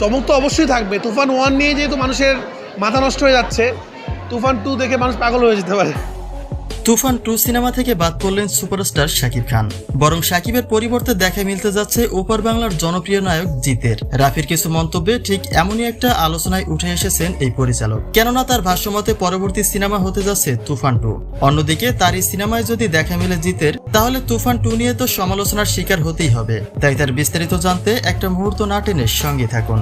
চমক তো অবশ্যই থাকবে। তুফান ওয়ান নিয়ে যেহেতু মানুষের মাথা নষ্ট হয়ে যাচ্ছে, তুফান টু দেখে মানুষ পাগল হয়ে যেতে পারে। তুফান টু সিনেমা থেকে বাদ পড়লেন সুপারস্টার শাকিব খান। বরং শাকিবের পরিবর্তে দেখা মিলতে যাচ্ছে ওপার বাংলার জনপ্রিয় নায়ক জিতের। রাফির কিছু মন্তব্যে ঠিক এমনই একটা আলোচনায় উঠে এসেছেন এই পরিচালক। কেননা তার ভাষ্যমতে পরবর্তী সিনেমা হতে যাচ্ছে তুফান টু। অন্যদিকে তার এই সিনেমায় যদি দেখা মিলে জিতের, তাহলে তুফান টু নিয়ে তো সমালোচনার শিকার হতেই হবে। তাই তার বিস্তারিত জানতে একটা মুহূর্ত না টেনে সঙ্গে থাকুন।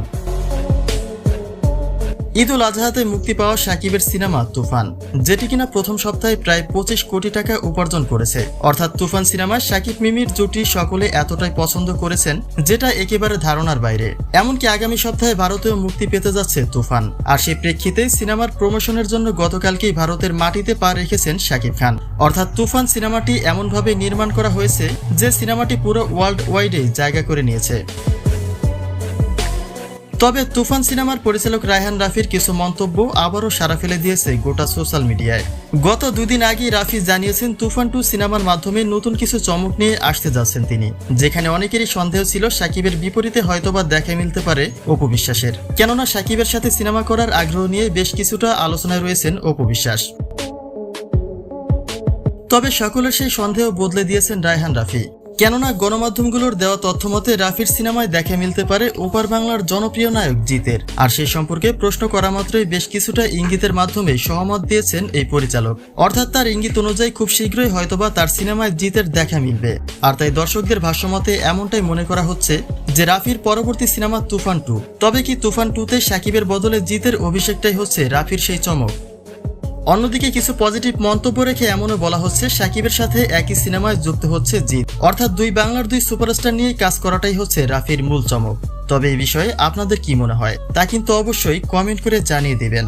ঈদ উল আজহাতে মুক্তি পাওয়া সাকিবের সিনেমা তুফান, যেটি কিনা প্রথম সপ্তাহে প্রায় পঁচিশ কোটি টাকা উপার্জন করেছে। অর্থাৎ তুফান সিনেমা সাকিব মিমির জুটি সকলে এতটাই পছন্দ করেছেন, যেটা একেবারে ধারণার বাইরে। এমনকি আগামী সপ্তাহে ভারতেও মুক্তি পেতে যাচ্ছে তুফান। আর সেই প্রেক্ষিতে সিনেমার প্রমোশনের জন্য গতকালকেই ভারতের মাটিতে পা রেখেছেন সাকিব খান। অর্থাৎ তুফান সিনেমাটি এমনভাবে নির্মাণ করা হয়েছে, যে সিনেমাটি পুরো ওয়ার্ল্ড ওয়াইডে জায়গা করে নিয়েছে। তবে তুফান সিনেমার পরিচালক রায়হান রাফির কিছু মন্তব্য আবারও সারা ফেলে দিয়েছে গোটা সোশ্যাল মিডিয়ায়। গত দুদিন আগেই রাফি জানিয়েছেন তুফান টু সিনেমার মাধ্যমে নতুন কিছু চমক নিয়ে আসতে যাচ্ছেন তিনি। যেখানে অনেকেরই সন্দেহ ছিল সাকিবের বিপরীতে হয়তোবা দেখা মিলতে পারে অপু বিশ্বাসের। কেননা সাকিবের সাথে সিনেমা করার আগ্রহ নিয়ে বেশ কিছুটা আলোচনায় রয়েছেন অপু বিশ্বাস। তবে সকলের সেই সন্দেহ বদলে দিয়েছেন রায়হান রাফি। কেননা গণমাধ্যমগুলোর দেওয়া তথ্যমতে রাফির সিনেমায় দেখা মিলতে পারে ওপার বাংলার জনপ্রিয় নায়ক জিতের। আর সেই সম্পর্কে প্রশ্ন করা মাত্রই বেশ কিছুটা ইঙ্গিতের মাধ্যমে সহমত দিয়েছেন এই পরিচালক। অর্থাৎ তার ইঙ্গিত অনুযায়ী খুব শীঘ্রই হয়তোবা তার সিনেমায় জিতের দেখা মিলবে। আর তাই দর্শকদের ভাষ্যমতে এমনটাই মনে করা হচ্ছে যে রাফির পরবর্তী সিনেমা তুফান টু। তবে কি তুফান টুতে সাকিবের বদলে জিতের অভিষেকটাই হচ্ছে রাফির সেই চমক? অন্যদিকে কিছু পজিটিভ মন্তব্য রেখে এমনও বলা হচ্ছে, সাকিবের সাথে একই সিনেমায় যুক্ত হচ্ছে জিৎ। অর্থাৎ দুই বাংলার দুই সুপারস্টার নিয়ে কাজ করাটাই হচ্ছে রাফির মূল চমক। তবে এই বিষয়ে আপনাদের কি মনে হয়? তা কিন্তু অবশ্যই কমেন্ট করে জানিয়ে দিবেন।